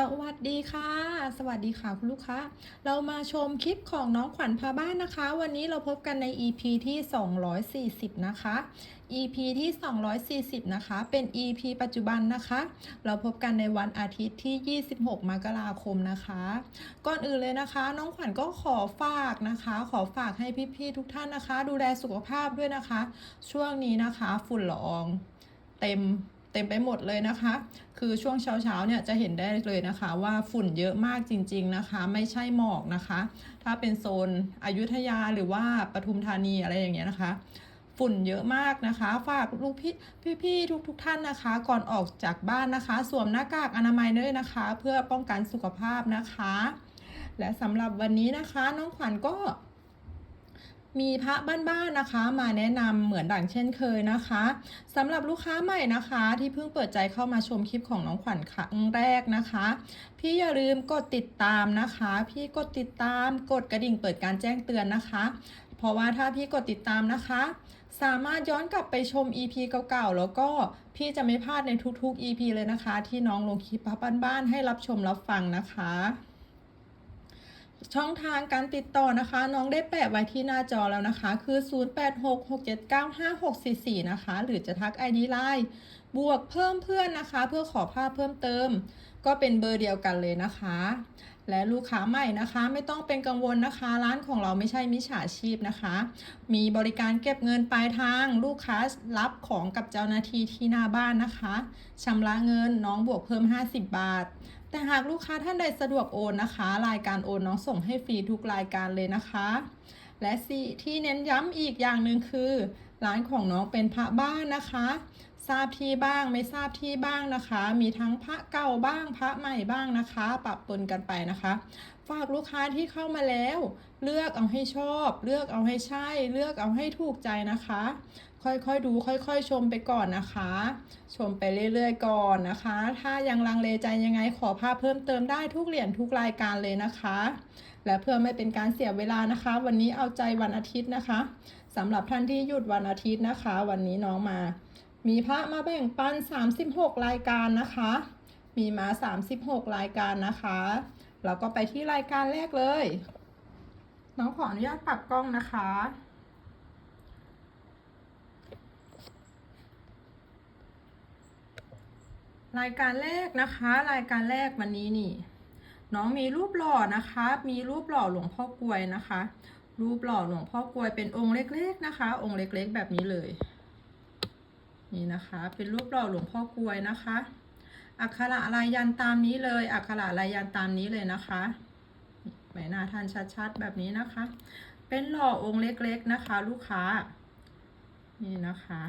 สวัสดีค่ะ สวัสดีค่ะคุณลูกค้า เรามาชมคลิปของน้องขวัญพาบ้านนะคะ วันนี้เราพบกันใน EP ที่ 240 นะคะ EP ที่ 240 นะคะ เป็น EP ปัจจุบันนะคะ เราพบกันในวันอาทิตย์ที่ 26 มกราคมนะคะ ก่อนอื่นเลยนะคะ น้องขวัญก็ขอฝากนะคะ ขอฝากให้พี่ๆทุกท่านนะคะ ดูแลสุขภาพด้วยนะคะ ช่วงนี้นะคะ ฝุ่นละออง เต็ม เต็มไปหมดเลยนะคะ คือช่วงเช้าๆเนี่ยจะเห็นได้เลยนะคะว่าฝุ่นเยอะมากจริง ๆนะคะ ไม่ใช่หมอกนะคะ ถ้าเป็นโซนอยุธยาหรือว่าปทุมธานีอะไรอย่างเงี้ยนะคะฝุ่นเยอะมากนะคะ ฝากลูกพี่พี่ๆทุกๆท่านนะคะ ก่อนออกจากบ้านนะคะ สวมหน้ากากอนามัยด้วยนะคะ เพื่อป้องกันสุขภาพนะคะ และสำหรับวันนี้นะคะ น้องขวัญก็ มีพระบ้านๆนะคะ มาแนะนำเหมือนดังเช่นเคยนะคะสำหรับลูกค้าใหม่นะคะ ที่เพิ่งเปิดใจเข้ามาชมคลิปของน้องขวัญครั้งแรกนะคะ พี่อย่าลืมกดติดตามนะคะ พี่กดติดตามกดกระดิ่งเปิดการแจ้งเตือนนะคะ เพราะว่าถ้าพี่กดติดตามนะคะ สามารถย้อนกลับไปชม EP เก่าๆแล้วก็พี่จะไม่พลาดในทุกๆ EP เลยนะคะ ที่น้องลงคลิปพระบ้านๆให้รับชมรับฟังนะคะ ช่องทางการติดต่อนะคะ น้องได้แปะไว้ที่หน้าจอแล้วนะคะ คือ 0866795644 นะคะ หรือจะทัก ID ไลน์บวกเพิ่มเพื่อนนะคะ เพื่อขอภาพเพิ่มเติม ก็เป็นเบอร์เดียวกันเลยนะคะ และลูกค้าใหม่นะคะ ไม่ต้องเป็นกังวลนะคะ ร้านของเราไม่ใช่มิจฉาชีพนะคะ มีบริการเก็บเงินปลายทาง ลูกค้ารับของกับเจ้าหน้าที่ที่หน้าบ้านนะคะชำระเงินน้องบวกเพิ่ม 50 บาท แต่หากลูกค้าท่านใดสะดวกโอนนะคะ รายการโอนน้องส่งให้ฟรีทุกรายการเลยนะคะ และสี่ที่เน้นย้ำอีกอย่างหนึ่งคือ ร้านของน้องเป็นพระบ้านนะคะ ทราบที่บ้างไม่ทราบที่บ้างนะคะ มีทั้งพระเก่าบ้างพระใหม่บ้างนะคะ ปรับปนกันไปนะคะ ฝากลูกค้าที่เข้ามาแล้ว เลือกเอาให้ชอบ เลือกเอาให้ใช่ เลือกเอาให้ถูกใจนะคะ ค่อยๆดูค่อยๆ ชมไปก่อนนะคะ ชมไปเรื่อยๆก่อนนะคะ ถ้ายังลังเลใจยังไงขอภาพเพิ่มเติมได้ทุกเหรียญทุกรายการเลยนะคะ และเพื่อไม่เป็นการเสียเวลานะคะ วันนี้เอาใจวันอาทิตย์นะคะสำหรับท่านที่หยุดวันอาทิตย์นะคะ วันนี้น้องมา มีพระมาแบ่งปัน 36 รายการนะคะ มีมา 36 รายการนะคะ เราก็ไปที่รายการแรกเลย น้องขออนุญาตปรับกล้องนะคะ รายการแรกนะคะ รายการแรกวันนี้นี่ น้องมีรูปหล่อนะคะ มีรูปหล่อหลวงพ่อกลวยนะคะ รูปหล่อหลวงพ่อกลวยเป็นองค์เล็กๆนะคะ องค์เล็กๆ แบบนี้เลย นี่นะคะ เป็นรูปหล่อหลวงพ่อกลวยนะคะ อักขระลายยันตามนี้เลย อักขระลายยันตามนี้เลยนะคะใบหน้าท่านชัดๆแบบนี้นะคะ เป็นหล่อองค์เล็กๆนะคะ ลูกค้า นี่นะคะ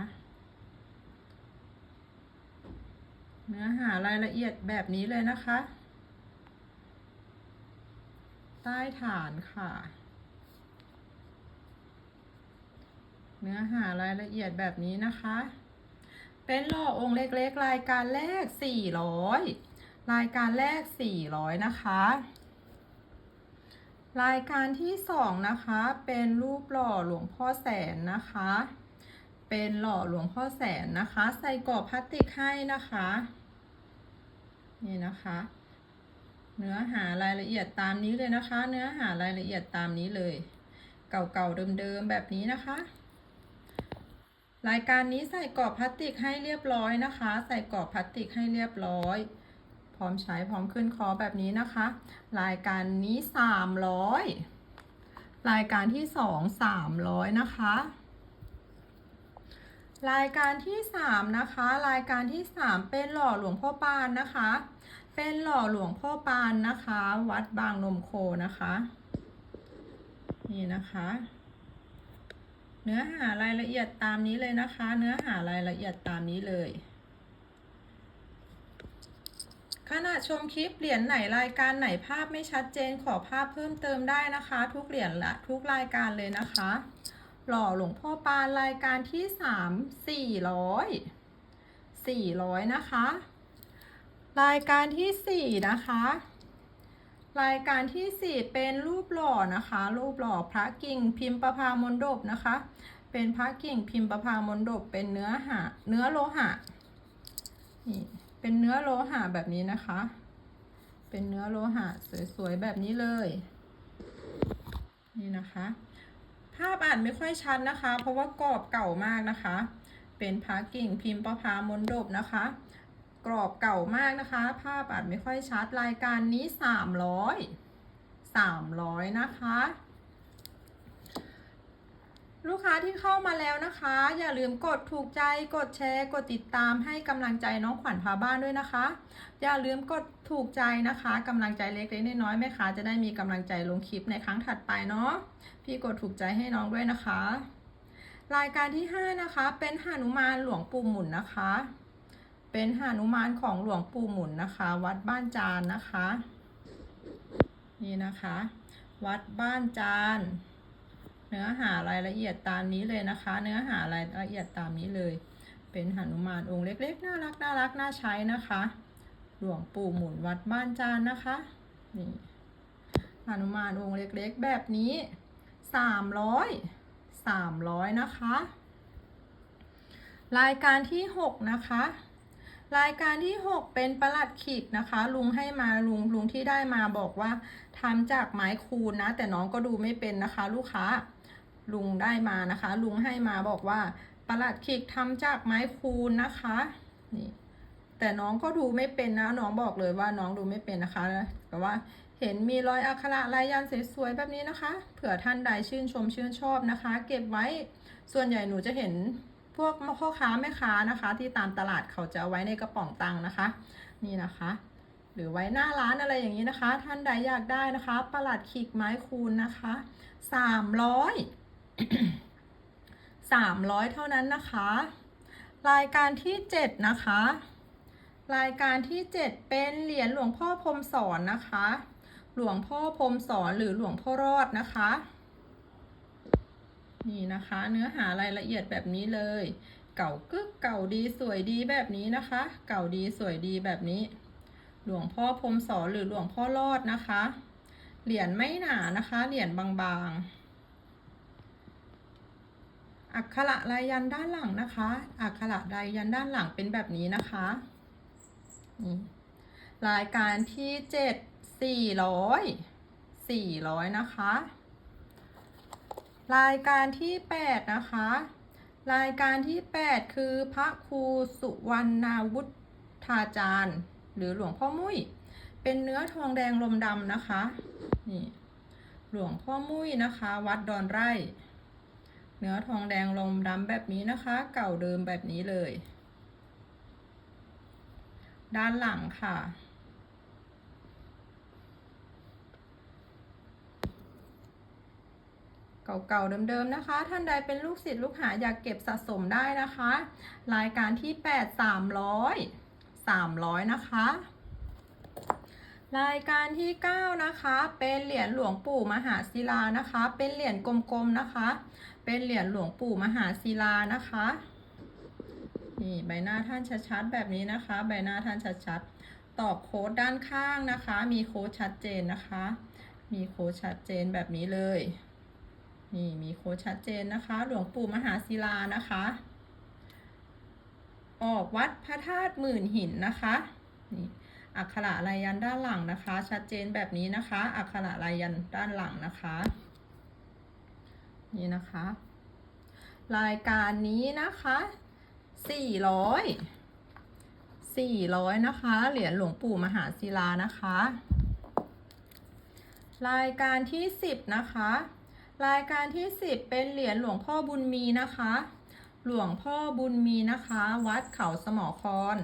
เนื้อหารายละเอียดแบบนี้เลยนะคะ ใต้ฐานค่ะเนื้อหารายละเอียดแบบนี้นะคะ เป็นหล่อองค์เล็ก ๆ รายการแรก 400 รายการแรก 400 นะคะ รายการที่สองนะคะ เป็นรูปหล่อหลวงพ่อแสนนะคะ เป็นหล่อหลวงพ่อแสนนะคะ ใส่กรอบพลาสติกให้นะคะ นี่นะคะเนื้อหารายละเอียดตามนี้เลยนะคะ เนื้อหารายละเอียดตามนี้เลย เก่าๆเดิมๆแบบนี้นะคะ รายการนี้ใส่กรอบพลาสติกให้เรียบร้อยนะคะ ใส่กรอบพลาสติกให้เรียบร้อย พร้อมใช้พร้อมขึ้นคอแบบนี้นะคะ รายการนี้300รายการที่2 300นะคะ รายการที่3นะคะ รายการที่3เป็นหล่อหลวงพ่อปานนะคะ เป็นหล่อหลวงพ่อปานนะคะ วัดบางนมโคนะคะ นี่นะคะ เนื้อหารายละเอียดตามนี้เลยนะคะ เนื้อหารายละเอียดตามนี้เลย ขณะชมคลิปเหรียญไหนรายการไหนภาพไม่ชัดเจนขอภาพเพิ่มเติมได้นะคะ ทุกเหรียญละทุกรายการเลยนะคะ หล่อหลวงพ่อปานรายการที่สามสี่ร้อยสี่ร้อยนะคะ รายการที่สี่นะคะ รายการที่สี่เป็นรูปหล่อนะคะ รูปหล่อพระกิ่งพิมพ์ประพามนดบนะคะ เป็นพระกิ่งพิมพ์ประพามนดบเป็นเนื้อหาเนื้อโลหะนี่เป็นเนื้อโลหะแบบนี้นะคะ เป็นเนื้อโลหะสวยๆแบบนี้เลย นี่นะคะ ภาพอ่านไม่ค่อยชัดนะคะ เพราะว่ากรอบเก่ามากนะคะ เป็นพากิ่งพิมพ์ประพามนดบนะคะ กรอบเก่ามากนะคะ ภาพอาจไม่ค่อยชัดรายการนี้ 300 300 นะคะ ลูกค้าที่เข้ามาแล้วนะคะ อย่าลืมกดถูกใจกดแชร์ กดติดตามให้กำลังใจน้องขวัญพาบ้านด้วยนะคะ อย่าลืมกดถูกใจนะคะกำลังใจเล็กๆน้อยๆแม่ค้าจะได้มีกำลังใจลงคลิปในครั้งถัดไปเนาะพี่กดถูกใจให้น้องด้วยนะคะรายการที่ 5 นะคะ เป็นหานุมานหลวงปู่หมุนนะคะ เป็นหานุมานของหลวงปู่หมุนนะคะ วัดบ้านจานนะคะ นี่นะคะ วัดบ้านจาน เนื้อหารายละเอียดตามนี้เลยนะคะ เนื้อหารายละเอียดตามนี้เลย เป็นหานุมานองค์เล็กๆน่ารักน่ารักน่าใช้นะคะ หลวงปู่หมุนวัดบ้านจานนะคะนี่หานุมานองค์เล็กๆ แบบนี้สามร้อยสามร้อยนะคะ รายการที่หกนะคะ รายการที่ 6 เป็นประหลัดขีดนะคะ ลุงให้มาลุงลุงที่ได้มาบอกว่าทำจากไม้คูนนะ แต่น้องก็ดูไม่เป็นนะคะ ลูกค้า ลุงได้มานะคะ ลุงให้มาบอกว่าประหลัดขีดทำจากไม้คูนนะคะนี่แต่น้องก็ดูไม่เป็นนะ น้องบอกเลยว่าน้องดูไม่เป็นนะคะแต่ว่าเห็นมีรอยอักขระลายยันสวยๆแบบนี้นะคะ เผื่อท่านใดชื่นชมชื่นชอบนะคะ เก็บไว้ส่วนใหญ่หนูจะเห็น พวกพ่อค้าแม่ค้านะคะ ที่ตามตลาดเขาจะเอาไว้ในกระป๋องตังนะคะ นี่นะคะ หรือไว้หน้าร้านอะไรอย่างนี้นะคะ ท่านใดอยากได้นะคะ ประหลัดขีกไม้คูณนะคะสามร้อยสามร้อยเท่านั้นนะคะ รายการที่เจ็ดนะคะ รายการที่เจ็ดเป็นเหรียญหลวงพ่อพรมสอนนะคะ หลวงพ่อพรมสอนหรือหลวงพ่อรอดนะคะ นี่นะคะ เนื้อหารายละเอียดแบบนี้เลย เก่ากึกเก่าดีสวยดีแบบนี้นะคะ เก่าดีสวยดีแบบนี้ หลวงพ่อพรมสอนหรือหลวงพ่อรอดนะคะ เหรียญไม่หนานะคะ เหรียญบางๆ อักขระลายยันด้านหลังนะคะ อักขระลายยันด้านหลังเป็นแบบนี้นะคะนี่รายการที่เจ็ดสี่ร้อยสี่ร้อยนะคะ รายการที่ 8 นะคะ รายการที่ 8 คือพระครูสุวรรณวุฒาจารย์ หรือหลวงพ่อมุ้ยเป็นเนื้อทองแดงลมดำนะคะนี่หลวงพ่อมุ้ยนะคะ วัดดอนไร่ เนื้อทองแดงลมดำแบบนี้นะคะ เก่าเดิมแบบนี้เลย ด้านหลังค่ะ เก่าๆเดิมๆนะคะ ท่านใดเป็นลูกศิษย์ลูกหาอยากเก็บสะสมได้นะคะ รายการที่ 8 300 300 นะคะ รายการที่ 9 นะคะ เป็นเหรียญหลวงปู่มหาศิลานะคะ เป็นเหรียญกลมๆนะคะ เป็นเหรียญหลวงปู่มหาศิลานะคะนี่ใบหน้าท่านชัดๆแบบนี้นะคะ ใบหน้าท่านชัดๆ ตอกโค้ดด้านข้างนะคะ มีโค้ดชัดเจนนะคะ มีโค้ดชัดเจนแบบนี้เลย นี่มีโค้ดชัดเจนนะคะ หลวงปู่มหาศิลานะคะ ออกวัดพระธาตุหมื่นหินนะคะนี่อักขระลายยันด้านหลังนะคะ ชัดเจนแบบนี้นะคะ อักขระลายยันด้านหลังนะคะ นี่นะคะ รายการนี้นะคะสี่ร้อยสี่ร้อยนะคะ เหรียญหลวงปู่มหาศิลานะคะ รายการที่สิบนะคะ รายการที่ 10 เป็นเหรียญหลวงพ่อบุญมีนะคะ หลวงพ่อบุญมีนะคะ วัดเขาสมอคอน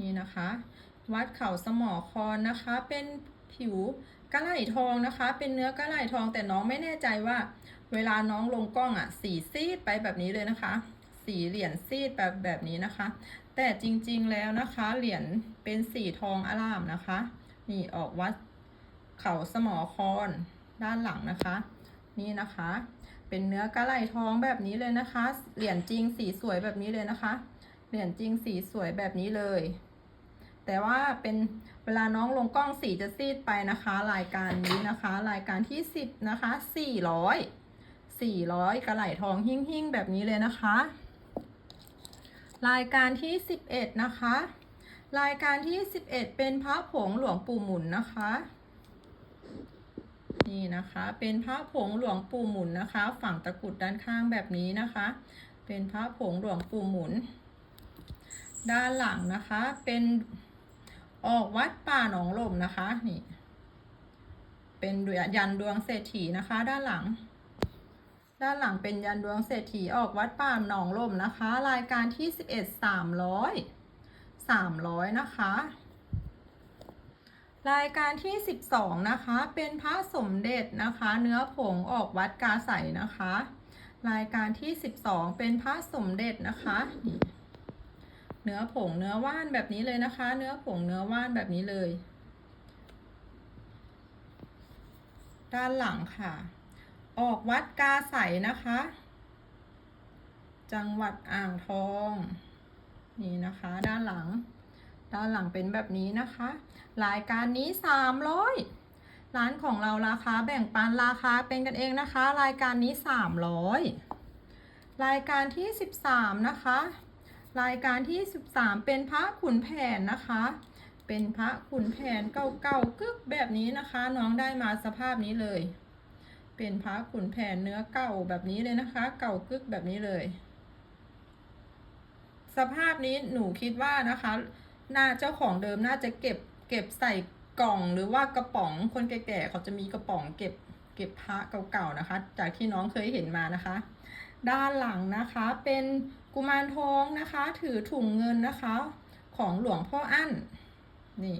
นี่นะคะ วัดเขาสมอคอนนะคะ เป็นผิวกระไหลทองนะคะ เป็นเนื้อกระไหลทองแต่น้องไม่แน่ใจว่า เวลาน้องลงกล้องอะ่ะ สีซีดไปแบบนี้เลยนะคะ สีเหรียญซีดแบบแบบนี้นะคะ แต่จริงๆแล้วนะคะ เหรียญเป็นสีทองอารามนะคะ นี่ออกวัดเขาสมอคอน ด้านหลังนะคะ นี่นะคะ เป็นเนื้อกระไหลทองแบบนี้เลยนะคะ เหรียญจริงสีสวยแบบนี้เลยนะคะ เหรียญจริงสีสวยแบบนี้เลย แต่ว่าเป็นเวลาน้องลงกล้องสีจะซีดไปนะคะ รายการนี้นะคะ รายการที่สิบนะคะสี่ร้อยสี่ร้อยกระไหลทองหิ่งหิ่งๆแบบนี้เลยนะคะ รายการที่สิบเอ็ดนะคะรายการที่ 11 เป็นพระผงหลวงปู่หมุนนะคะ นี่นะคะ เป็นพระผงหลวงปู่หมุนนะคะ ฝั่งตะกุดด้านข้างแบบนี้นะคะ เป็นพระผงหลวงปู่หมุน ด้านหลังนะคะ เป็นออกวัดป่าหนองลมนะคะนี่ เป็นยันดวงเศรษฐีนะคะ ด้านหลัง ด้านหลังเป็นยันดวงเศรษฐีออกวัดป่าหนองลมนะคะ รายการที่11 300 300นะคะ รายการที่ 12 นะคะ เป็นพระสมเด็จนะคะ เนื้อผงออกวัดกาใสนะคะ รายการที่ 12 เป็นพระสมเด็จนะคะนี่เนื้อผงเนื้อว่านแบบนี้เลยนะคะ เนื้อผงเนื้อว่านแบบนี้เลย ด้านหลังค่ะ ออกวัดกาใสนะคะ จังหวัดอ่างทอง นี่นะคะ ด้านหลัง ด้านหลังเป็นแบบนี้นะคะรายการนี้ 300 ร้านของเราราคาแบ่งปันราคาเป็นกันเองนะคะ รายการนี้ 300 รายการที่ 13 นะคะ รายการที่ 13 เป็นพระขุนแผนนะคะ เป็นพระขุนแผนเก่าๆกึกแบบนี้นะคะ น้องได้มาสภาพนี้เลย เป็นพระขุนแผนเนื้อเก่าแบบนี้เลยนะคะ เก่ากึกแบบนี้เลย สภาพนี้หนูคิดว่านะคะ น่าเจ้าของเดิมน่าจะเก็บเก็บใส่กล่องหรือว่ากระป๋องคนแก่ๆเขาจะมีกระป๋องเก็บเก็บพระเก่าๆนะคะ จากที่น้องเคยเห็นมานะคะ ด้านหลังนะคะเป็นกุมารทองนะคะ ถือถุงเงินนะคะ ของหลวงพ่ออั้นนี่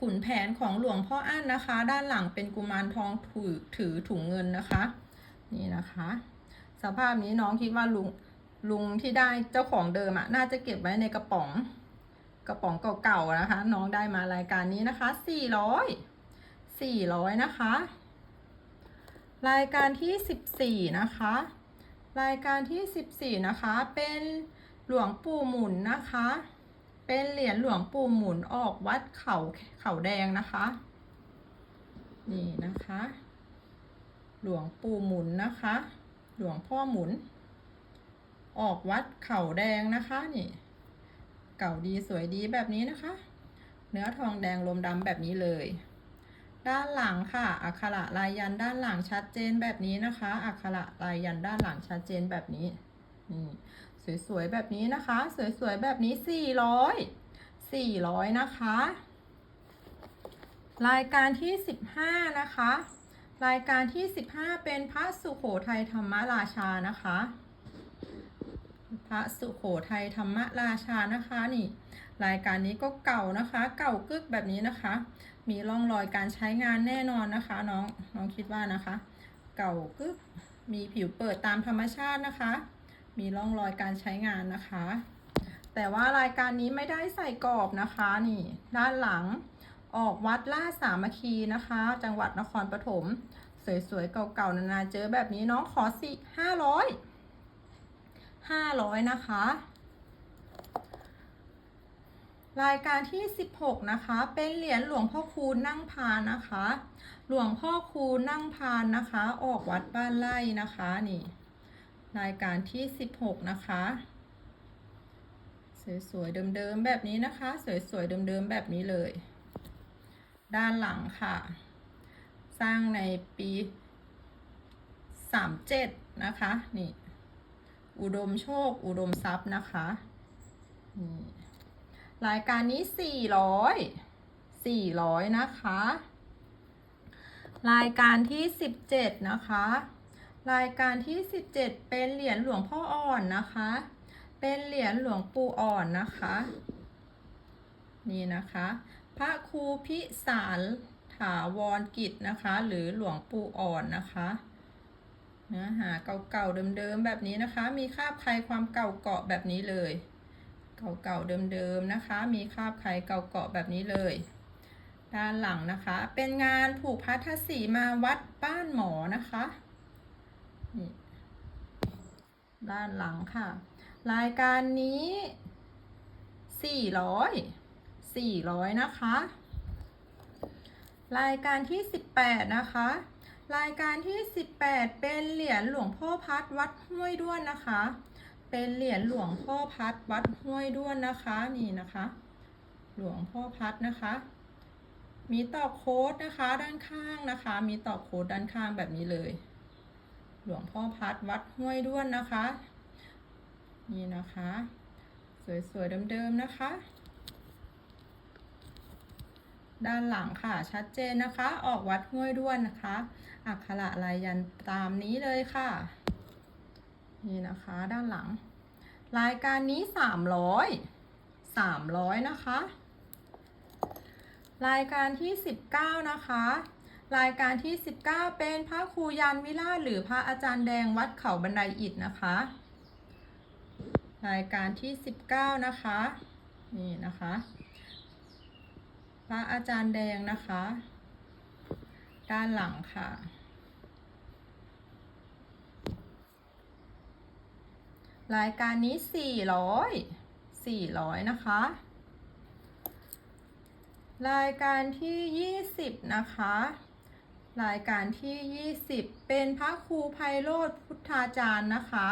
ขุนแผนของหลวงพ่ออั้นนะคะ ด้านหลังเป็นกุมารทองถือถือถุงเงินนะคะ นี่นะคะ สภาพนี้น้องคิดว่าลุง ลุงที่ได้เจ้าของเดิมอะน่าจะเก็บไว้ในกระป๋อง กระป๋องเก่าๆนะคะ น้องได้มารายการนี้นะคะ400 400นะคะ รายการที่14นะคะ รายการที่14นะคะเป็นหลวงปู่หมุนนะคะ เป็นเหรียญหลวงปู่หมุนออกวัดเขาเขาแดงนะคะ นี่นะคะ หลวงปู่หมุนนะคะ หลวงพ่อหมุน ออกวัดเขาแดงนะคะนี่ เก่าดีสวยดีแบบนี้นะคะ เนื้อทองแดงลมดำแบบนี้เลย ด้านหลังค่ะอักขระลายยันด้านหลังชัดเจนแบบนี้นะคะอักขระลายยันด้านหลังชัดเจนแบบนี้นี่สวยๆแบบนี้นะคะ สวยๆแบบนี้400 400นะคะ รายการที่15นะคะ รายการที่15เป็นพระสุโขทัยธรรมราชานะคะ ระสุโขทัยธรรมราชานะคะนี่รายการนี้ก็เก่านะคะ เก่ากึกแบบนี้นะคะ มีร่องรอยการใช้งานแน่นอนนะคะ น้องน้องคิดว่านะคะ เก่ากึกมีผิวเปิดตามธรรมชาตินะคะ มีร่องรอยการใช้งานนะคะ แต่ว่ารายการนี้ไม่ได้ใส่กรอบนะคะนี่ ด้านหลังออกวัดล่าสามัคคีนะคะ จังหวัดนครปฐมสวยๆเก่าๆนานๆเจอแบบนี้น้องขอสี่ห้าร้อย ห้าร้อยนะคะ รายการที่16นะคะ เป็นเหรียญหลวงพ่อคูณนั่งพานนะคะ หลวงพ่อคูณนั่งพานนะคะ ออกวัดบ้านไร่นะคะนี่ รายการที่16นะคะสวยๆเดิมๆแบบนี้นะคะ สวยๆเดิมๆแบบนี้เลย ด้านหลังค่ะ สร้างในปี 37 นะคะ นี่ อุดมโชค อุดมทรัพย์นะคะนี่รายการนี้400 400นะคะ รายการที่17นะคะ รายการที่17เป็นเหรียญหลวงพ่ออ่อนนะคะ เป็นเหรียญหลวงปู่อ่อนนะคะ นี่นะคะ พระครูพิสารถาวรกิจนะคะ หรือหลวงปู่อ่อนนะคะ เนื้อหาเก่าๆเดิมๆแบบนี้นะคะ มีคาบใครความเก่าเกาะแบบนี้เลย เก่าๆเดิมๆนะคะ มีคาบใครเก่าเกาะแบบนี้เลย ด้านหลังนะคะ เป็นงานผูกพัทธสีมาวัดบ้านหมอนะคะนี่ด้านหลังค่ะ รายการนี้ 400 400 นะคะ รายการที่ 18 นะคะ รายการที่ 18 เป็นเหรียญหลวงพ่อพัดวัดห้วยด้วนนะคะ เป็นเหรียญหลวงพ่อพัดวัดห้วยด้วนนะคะนี่นะคะ หลวงพ่อพัดนะคะ มีต่อโค้ดนะคะด้านข้างนะคะ มีต่อโค้ดด้านข้างแบบนี้เลย หลวงพ่อพัดวัดห้วยด้วนนะคะ นี่นะคะ สวยๆเดิมๆนะคะ ด้านหลังค่ะ ชัดเจนนะคะ ออกวัดห้วยด้วนนะคะ อักขระลายยันตามนี้เลยค่ะ นี่นะคะด้านหลัง รายการนี้สามร้อยสามร้อยนะคะ รายการที่สิบเก้านะคะ รายการที่สิบเก้าเป็นพระครูยันวิราชหรือพระอาจารย์แดงวัดเขาบันไดอิฐนะคะ รายการที่สิบเก้านะคะ นี่นะคะ พระอาจารย์แดงนะคะ ด้านหลังค่ะ รายการนี้สี่ร้อยสี่ร้อยนะคะ รายการที่ยี่สิบนะคะ รายการที่ยี่สิบเป็นพระครูไพโรธพุทธาจารย์นะคะ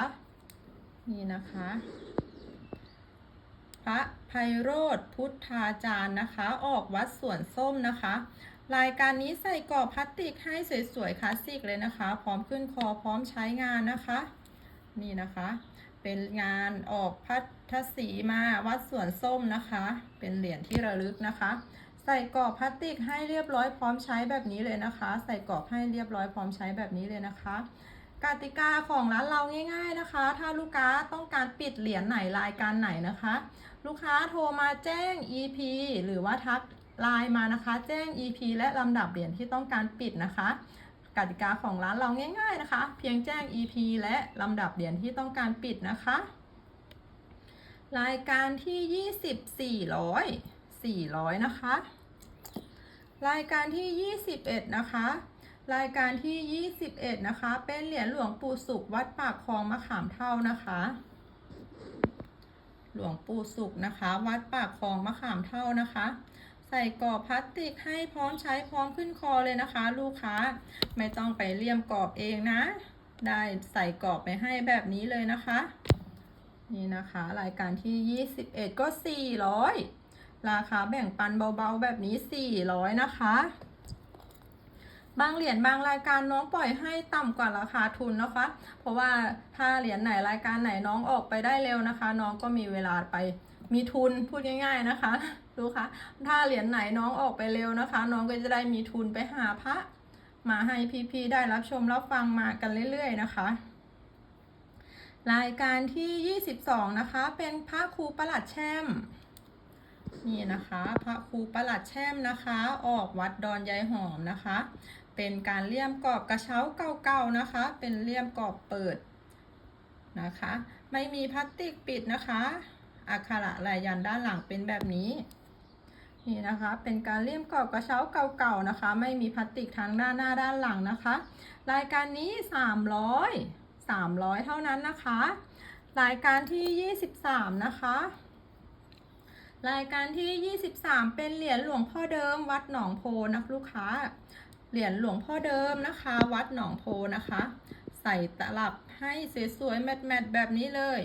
นี่นะคะ พระไพโรธพุทธาจารย์นะคะ ออกวัดสวนส้มนะคะ รายการนี้ใส่กรอบพลาสติกให้สวยๆคลาสสิกเลยนะคะ พร้อมขึ้นคอพร้อมใช้งานนะคะ นี่นะคะ เป็นงานออกพัทสีมาวัดสวนส้มนะคะ เป็นเหรียญที่ระลึกนะคะ ใส่กรอบพลาสติกให้เรียบร้อยพร้อมใช้แบบนี้เลยนะคะ ใส่กรอบให้เรียบร้อยพร้อมใช้แบบนี้เลยนะคะกติกาของร้านเราง่าย ๆนะคะ ถ้าลูกค้าต้องการปิดเหรียญไหนรายการไหนนะคะ ลูกค้าโทรมาแจ้ง EP หรือว่าทักไลน์มานะคะ แจ้ง EP และลำดับเหรียญที่ต้องการปิดนะคะกติกาของร้านเราง่ายๆนะคะ เพียงแจ้ง EP และลำดับเหรียญที่ต้องการปิดนะคะ รายการที่ 20 400 400 นะคะ รายการที่ 21 นะคะ รายการที่ 21 นะคะ เป็นเหรียญหลวงปู่สุขวัดปากคลองมะขามเท่านะคะ หลวงปู่สุขนะคะ วัดปากคลองมะขามเท่านะคะ ใส่กรอบพลาสติกให้พร้อมใช้พร้อมขึ้นคอเลยนะคะ ลูกค้าไม่ต้องไปเลี่ยมกรอบเองนะ ได้ใส่กรอบไปให้แบบนี้เลยนะคะ นี่นะคะ รายการที่ 21 ก็ 400 ราคาแบ่งปันเบาๆแบบนี้ 400 นะคะ บางเหรียญบางรายการน้องปล่อยให้ต่ำกว่าราคาทุนนะคะ เพราะว่าถ้าเหรียญไหนรายการไหนน้องออกไปได้เร็วนะคะ น้องก็มีเวลาไปมีทุนพูดง่าย ๆนะคะดูค่ะถ้าเหรียญไหนน้องออกไปเร็วนะคะ น้องก็จะได้มีทุนไปหาพระมาให้พี่ๆได้รับชมรับฟังมากันเรื่อย ๆ นะคะ รายการที่ 22 นะคะ เป็นพระครูประหลัดแช่มนี่นะคะ พระครูประหลัดแช่มนะคะ ออกวัดดอนยายหอมนะคะ เป็นการเลี่ยมกรอบกระเช้าเก่าๆนะคะ เป็นเลี่ยมกรอบเปิดนะคะ ไม่มีพลาสติกปิดนะคะอักขระลายยันด้านหลังเป็นแบบนี้ นี่นะคะ เป็นการเลี่ยมกรอบกระเช้าเก่าๆนะคะ ไม่มีพลาสติกทั้งด้านหน้าด้านหลังนะคะ รายการนี้ 300 300 เท่านั้นนะคะ รายการที่ 23 นะคะ รายการที่ 23 เป็นเหรียญหลวงพ่อเดิมวัดหนองโพนะลูกค้า เหรียญหลวงพ่อเดิมนะคะ วัดหนองโพนะคะ ใส่ตลับให้สวยๆแมทๆแบบนี้เลย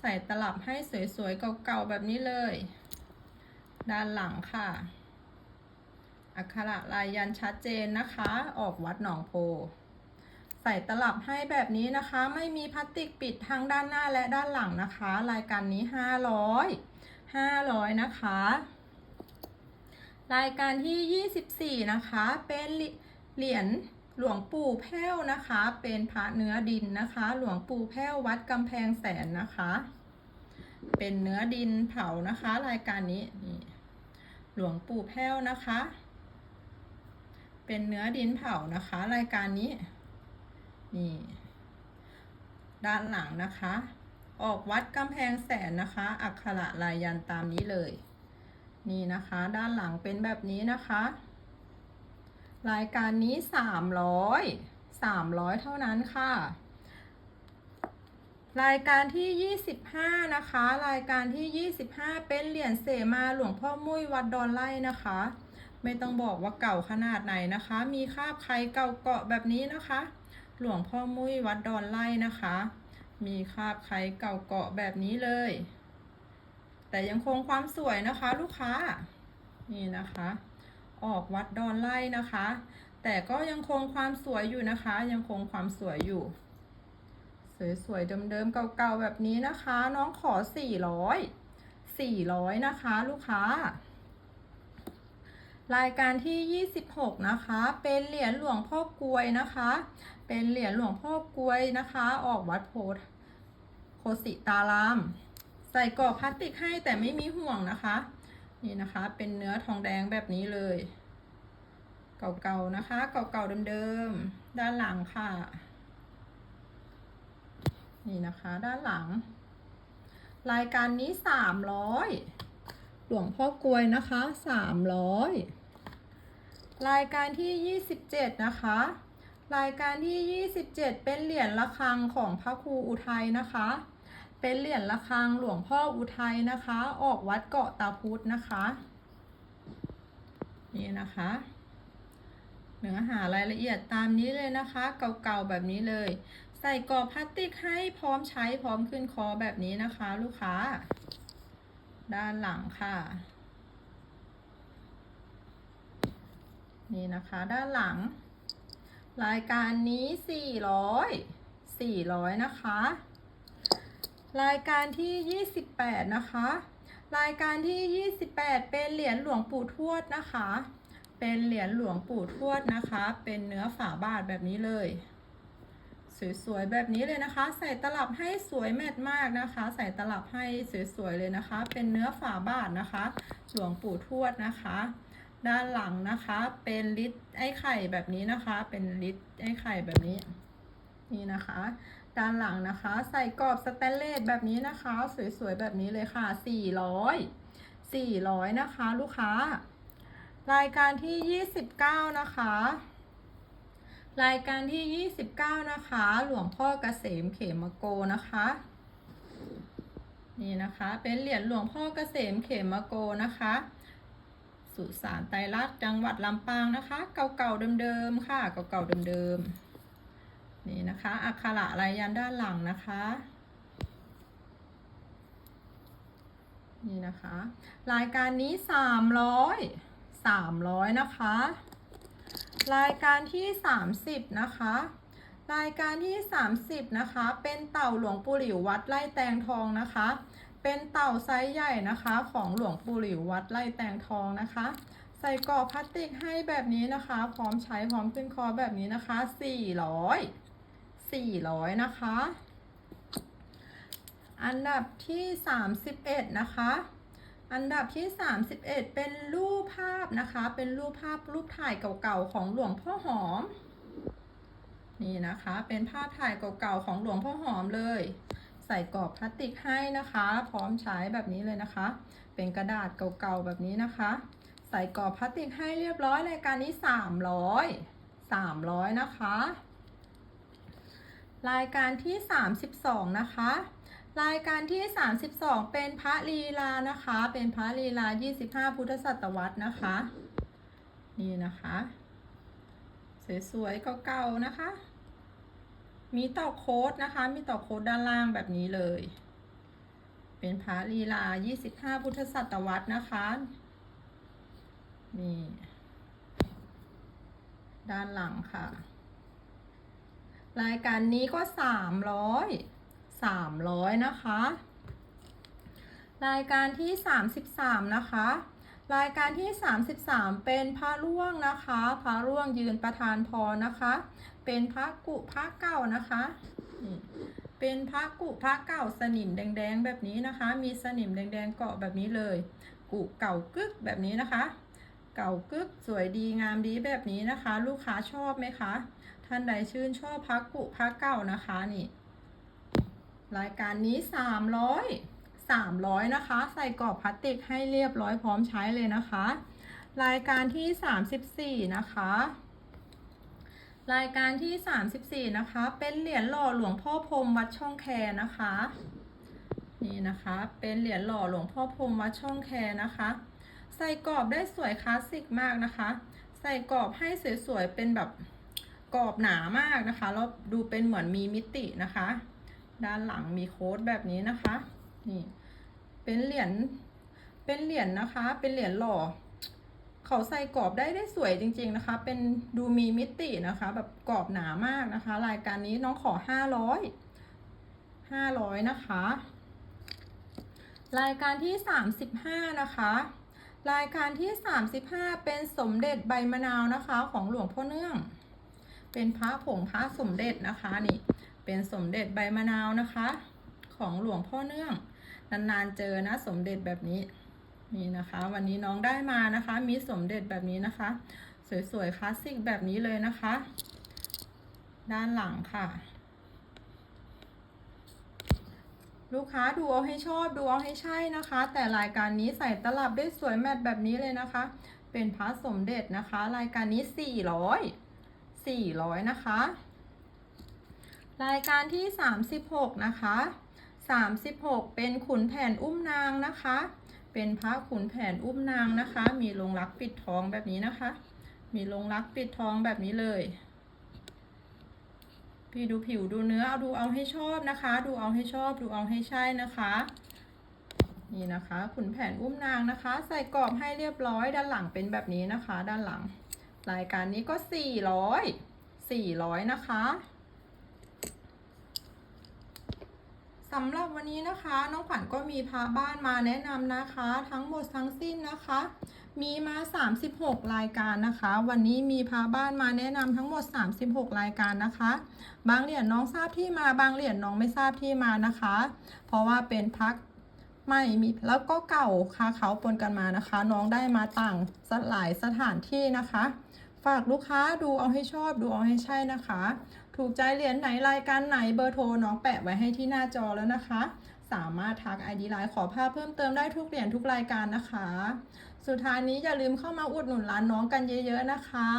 ใส่ตลับให้สวยๆเก่าๆแบบนี้เลย ด้านหลังค่ะ อักขระลายยันชัดเจนนะคะ ออกวัดหนองโพ ใส่ตลับให้แบบนี้นะคะ ไม่มีพลาสติกปิดทั้งด้านหน้าและด้านหลังนะคะ รายการนี้ 500 500 นะคะ รายการที่ 24 นะคะ เป็นเหรียญหลวงปู่แพ้วนะคะ เป็นพระเนื้อดินนะคะ หลวงปู่แพ้ววัดกำแพงแสนนะคะ เป็นเนื้อดินเผานะคะ รายการนี้นี่หลวงปู่แพ้วนะคะ เป็นเนื้อดินเผานะคะ รายการนี้นี่ด้านหลังนะคะ ออกวัดกำแพงแสนนะคะ อักขระลายยันต์ตามนี้เลย นี่นะคะ ด้านหลังเป็นแบบนี้นะคะ รายการนี้ 300 300 เท่านั้นค่ะ รายการที่ 25 นะคะ รายการที่ 25 เป็นเหรียญเสมาหลวงพ่อมุ้ยวัดดอนไล่นะคะ ไม่ต้องบอกว่าเก่าขนาดไหนนะคะ มีคาบใครเก่าเกาะแบบนี้นะคะ หลวงพ่อมุ้ยวัดดอนไล่นะคะ มีคาบไขเก่าเกาะแบบนี้เลย แต่ยังคงความสวยนะคะลูกค้า นี่นะคะ ออกวัดดอนไล่นะคะ แต่ก็ยังคงความสวยอยู่นะคะ ยังคงความสวยอยู่ สวยๆเดิมๆเก่าๆแบบนี้นะคะ น้องขอ400 400นะคะ ลูกค้า รายการที่ 26 นะคะ เป็นเหรียญหลวงพ่อกลวยนะคะ เป็นเหรียญหลวงพ่อกลวยนะคะ ออกวัดโพธิ์โคสิตาราม ใส่กรอบพลาสติกให้แต่ไม่มีห่วงนะคะ นี่นะคะเป็นเนื้อทองแดงแบบนี้เลย เก่าๆนะคะ เก่าๆเดิมๆด้านหลังค่ะ นี่นะคะด้านหลัง รายการนี้300หลวงพ่อกลวยนะคะ300รายการที่ 27 นะคะ รายการที่ 27 เป็นเหรียญระฆังของพระครูอุทัยนะคะ เป็นเหรียญระฆังหลวงพ่ออุทัยนะคะ ออกวัดเกาะตาพุธนะคะ นี่นะคะ เนื้อหารายละเอียดตามนี้เลยนะคะ เก่าๆแบบนี้เลย ใส่กรอบพลาสติกให้พร้อมใช้พร้อมขึ้นคอแบบนี้นะคะ ลูกค้า ด้านหลังค่ะ นี่นะคะด้านหลัง รายการนี้ 400 400 นะคะ รายการที่ 28 นะคะ รายการที่ 28 เป็นเหรียญหลวงปู่ทวดนะคะ เป็นเหรียญหลวงปู่ทวดนะคะ เป็นเนื้อฝาบาทแบบนี้เลย สวยๆแบบนี้เลยนะคะ ใส่ตลับให้สวยแมทมากนะคะ ใส่ตลับให้สวยๆเลยนะคะ เป็นเนื้อฝาบาทนะคะ หลวงปู่ทวดนะคะ ด้านหลังนะคะเป็นลิตไอ้ไข่แบบนี้นะคะ เป็นลิตไอ้ไข่แบบนี้นี่นะคะ ด้านหลังนะคะ ใส่กรอบสแตนเลสแบบนี้นะคะ สวยๆแบบนี้เลยค่ะ 400 400 นะคะ ลูกค้า รายการที่ 29 นะคะ รายการที่ 29 นะคะ หลวงพ่อเกษมเขมโกนะคะ นี่นะคะ เป็นเหรียญหลวงพ่อเกษมเขมโกนะคะสุสานไตรลักษณ์จังหวัดลำปางนะคะ เก่าๆเดิมๆค่ะ เก่าๆเดิมๆ นี่นะคะอักขระลายยันด้านหลังนะคะ นี่นะคะ รายการนี้300 300นะคะ รายการที่30นะคะรายการที่ 30 นะคะ เป็นเต่าหลวงปู่หลิววัดไร่แตงทองนะคะ เป็นเต่าไซส์ใหญ่นะคะ ของหลวงปู่หลิววัดไร่แตงทองนะคะ ใส่กรอบพลาสติกให้แบบนี้นะคะ พร้อมใช้พร้อมขึ้นคอแบบนี้นะคะ 400 400 นะคะ อันดับที่ 31 นะคะ อันดับที่ 31 เป็นรูปภาพนะคะ เป็นรูปภาพรูปถ่ายเก่าๆของหลวงพ่อหอม นี่นะคะ เป็นภาพถ่ายเก่าๆของหลวงพ่อหอมเลย ใส่กรอบพลาสติกให้นะคะ พร้อมใช้แบบนี้เลยนะคะ เป็นกระดาษเก่าๆแบบนี้นะคะ ใส่กรอบพลาสติกให้เรียบร้อยรายการนี้ 300 300 นะคะ รายการที่ 32 นะคะ รายการที่ 32 เป็นพระลีลานะคะ เป็นพระลีลา 25 พุทธศตวรรษนะคะ นี่นะคะ สวยๆเก่าๆนะคะ มีต่อโค้ดนะคะ มีต่อโค้ดด้านล่างแบบนี้เลย เป็นพระลีลา 25 พุทธศตวรรษนะคะ นี่ ด้านหลังค่ะ รายการนี้ก็300 300นะคะ รายการที่33นะคะ รายการที่33เป็นพระร่วงนะคะ พระร่วงยืนประธานพรนะคะ เป็นพระกุพระเก่านะคะเป็นพระกุพระเก่าสนิมแดงๆแบบนี้นะคะ มีสนิมแดงๆเกาะแบบนี้เลย กุเก่ากึกแบบนี้นะคะ เก่ากึกสวยดีงามดีแบบนี้นะคะ ลูกค้าชอบไหมคะ ท่านใดชื่นชอบพักกุพักเก่านะคะนี่ รายการนี้300 300นะคะ ใส่กรอบพลาสติกให้เรียบร้อยพร้อมใช้เลยนะคะ รายการที่34นะคะรายการที่ 34 นะคะ เป็นเหรียญหล่อหลวงพ่อพรมวัดช่องแคนะคะ นี่นะคะ เป็นเหรียญหล่อหลวงพ่อพรมวัดช่องแคนะคะ ใส่กรอบได้สวยคลาสสิกมากนะคะ ใส่กรอบให้สวยๆ เป็นแบบ กรอบหนามากนะคะ แล้วดูเป็นเหมือนมีมิตินะคะ ด้านหลังมีโค้ดแบบนี้นะคะ นี่เป็นเหรียญ เป็นเหรียญนะคะ เป็นเหรียญหล่อ เขาใส่กรอบได้ได้สวยจริง ๆนะคะ เป็นดูมีมิตินะคะ แบบกรอบหนามากนะคะ รายการนี้น้องขอห้าร้อยห้าร้อยนะคะ รายการที่สามสิบห้านะคะรายการที่สามสิบห้าเป็นสมเด็จใบมะนาวนะคะ ของหลวงพ่อเนื่อง เป็นพระผงพระสมเด็จนะคะนี่ เป็นสมเด็จใบมะนาวนะคะ ของหลวงพ่อเนื่อง นานๆเจอนะสมเด็จแบบนี้นี่นะคะ วันนี้น้องได้มานะคะ มีสมเด็จแบบนี้นะคะ สวยๆคลาสสิกแบบนี้เลยนะคะ ด้านหลังค่ะ ลูกค้าดูเอาให้ชอบดูเอาให้ใช่นะคะ แต่รายการนี้ใส่ตลับได้สวยแมทแบบนี้เลยนะคะ เป็นพระสมเด็จนะคะ รายการนี้สี่ร้อย สี่ร้อยนะคะ รายการที่สามสิบหกนะคะสามสิบหกเป็นขุนแผนอุ้มนางนะคะ เป็นพระขุนแผนอุ้มนางนะคะ มีลงรักปิดทองแบบนี้นะคะ มีลงรักปิดทองแบบนี้เลย พี่ดูผิวดูเนื้อเอาดูเอาให้ชอบนะคะ ดูเอาให้ชอบดูเอาให้ใช่นะคะนี่นะคะขุนแผนอุ้มนางนะคะ ใส่กรอบให้เรียบร้อยด้านหลังเป็นแบบนี้นะคะ ด้านหลัง รายการนี้ก็400 400นะคะสำหรับวันนี้นะคะ น้องขวัญก็มีพาบ้านมาแนะนำนะคะ ทั้งหมดทั้งสิ้นนะคะ มีมา 36 รายการนะคะ วันนี้มีพาบ้านมาแนะนำทั้งหมด 36 รายการนะคะ บางเหรียญน้องทราบที่มาบางเหรียญน้องไม่ทราบที่มานะคะ เพราะว่าเป็นพักไม่มีแล้วก็เก่าคาเขาปนกันมานะคะ น้องได้มาต่างสหลายสถานที่นะคะ ฝากลูกค้าดูเอาให้ชอบดูเอาให้ใช่นะคะ ถูกใจเหรียญไหนรายการไหนเบอร์โทรน้องแปะไว้ให้ที่หน้าจอแล้วนะคะ สามารถทัก ID ไลน์ขอภาพเพิ่มเติมได้ทุกเหรียญทุกรายการนะคะ สุดท้ายนี้อย่าลืมเข้ามาอุดหนุนร้านน้องกันเยอะๆนะคะ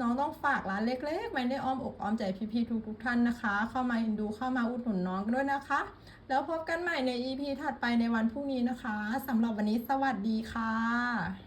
น้องต้องฝากร้านเล็กๆไว้ในอ้อมอกอ้อมใจพี่ๆทุกๆท่านนะคะ เข้ามาอ็นดูเข้ามาอุดหนุนน้องด้วยนะคะ แล้วพบกันใหม่ใน EP ถัดไปในวันพรุ่งนี้นะคะสำหรับวันนี้สวัสดีค่ะ